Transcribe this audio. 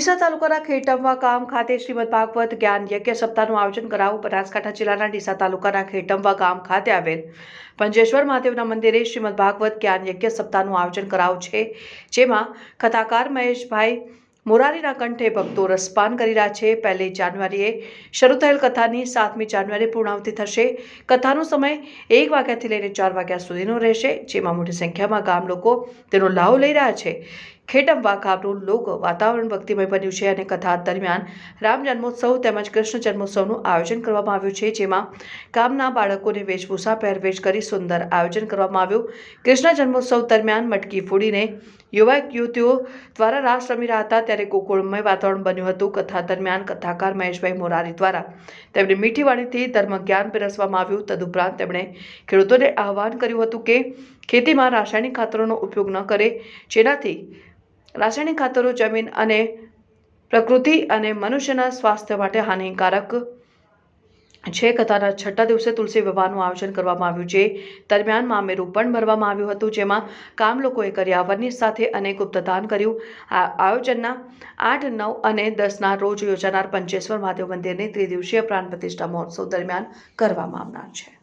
ડીસા તાલુકાના ખેટમવા ગામ ખાતે શ્રીમદ ભાગવત જ્ઞાન યજ્ઞ સપ્તાહનું આયોજન કરાવું બનાસકાંઠા જિલ્લાના ડીસા તાલુકાના ખેટમવા ગામ ખાતે આવેલ પંજેશ્વર મહાદેવના મંદિરે શ્રીમદ ભાગવત જ્ઞાન યજ્ઞ સપ્તાહનું આયોજન કરાયું છે, જેમાં કથાકાર મહેશભાઈ મોરારીના કંઠે ભક્તો રસપાન કરી રહ્યા છે. પહેલી જાન્યુઆરીએ શરૂ થયેલ કથાની સાતમી જાન્યુઆરીએ પૂર્ણાવતિ થશે. કથાનો સમય એક વાગ્યાથી લઈને ચાર વાગ્યા સુધીનો રહેશે, જેમાં મોટી સંખ્યામાં ગામ લોકો તેનો લાભ લઈ રહ્યા છે. ખેટમવા ગામનું લોક વાતાવરણ ભક્તિમય બન્યું છે અને કથા દરમિયાન રામ જન્મોત્સવ તેમજ કૃષ્ણ જન્મોત્સવનું આયોજન કરવામાં આવ્યું છે, જેમાં ગામના બાળકોને વેશભૂષા પહેરવેશ કરી સુંદર આયોજન કરવામાં આવ્યું. કૃષ્ણ જન્મોત્સવ દરમિયાન મટકી ફોડીને યુવક યુવતીઓ દ્વારા રાસ રમી રહ્યા હતા, ત્યારે ગોકુળમય વાતાવરણ બન્યું હતું. કથા દરમિયાન કથાકાર મહેશભાઈ મોરારી દ્વારા તેમણે મીઠી વાણીથી ધર્મ જ્ઞાન પીરસવામાં આવ્યું. તદુપરાંત તેમણે ખેડૂતોને આહવાન કર્યું હતું કે ખેતીમાં રાસાયણિક ખાતરોનો ઉપયોગ ન કરે, જેનાથી રાસાયણિક ખાતરો, જમીન અને પ્રકૃતિ અને મનુષ્યના સ્વાસ્થ્ય માટે હાનિકારક છે. કથાના છઠ્ઠા દિવસે તુલસી વિવાહનું આયોજન કરવામાં આવ્યું છે. દરમિયાન મામેરું પણ ભરવામાં આવ્યું હતું, જેમાં કામ લોકોએ કર્યાવરની સાથે અને ગુપ્તદાન કર્યું. આ આયોજનના આઠ, નવ અને દસના રોજ યોજાનાર પંચેશ્વર મહાદેવ મંદિરની ત્રિદિવસીય પ્રાણ પ્રતિષ્ઠા મહોત્સવ દરમિયાન કરવામાં આવનાર છે.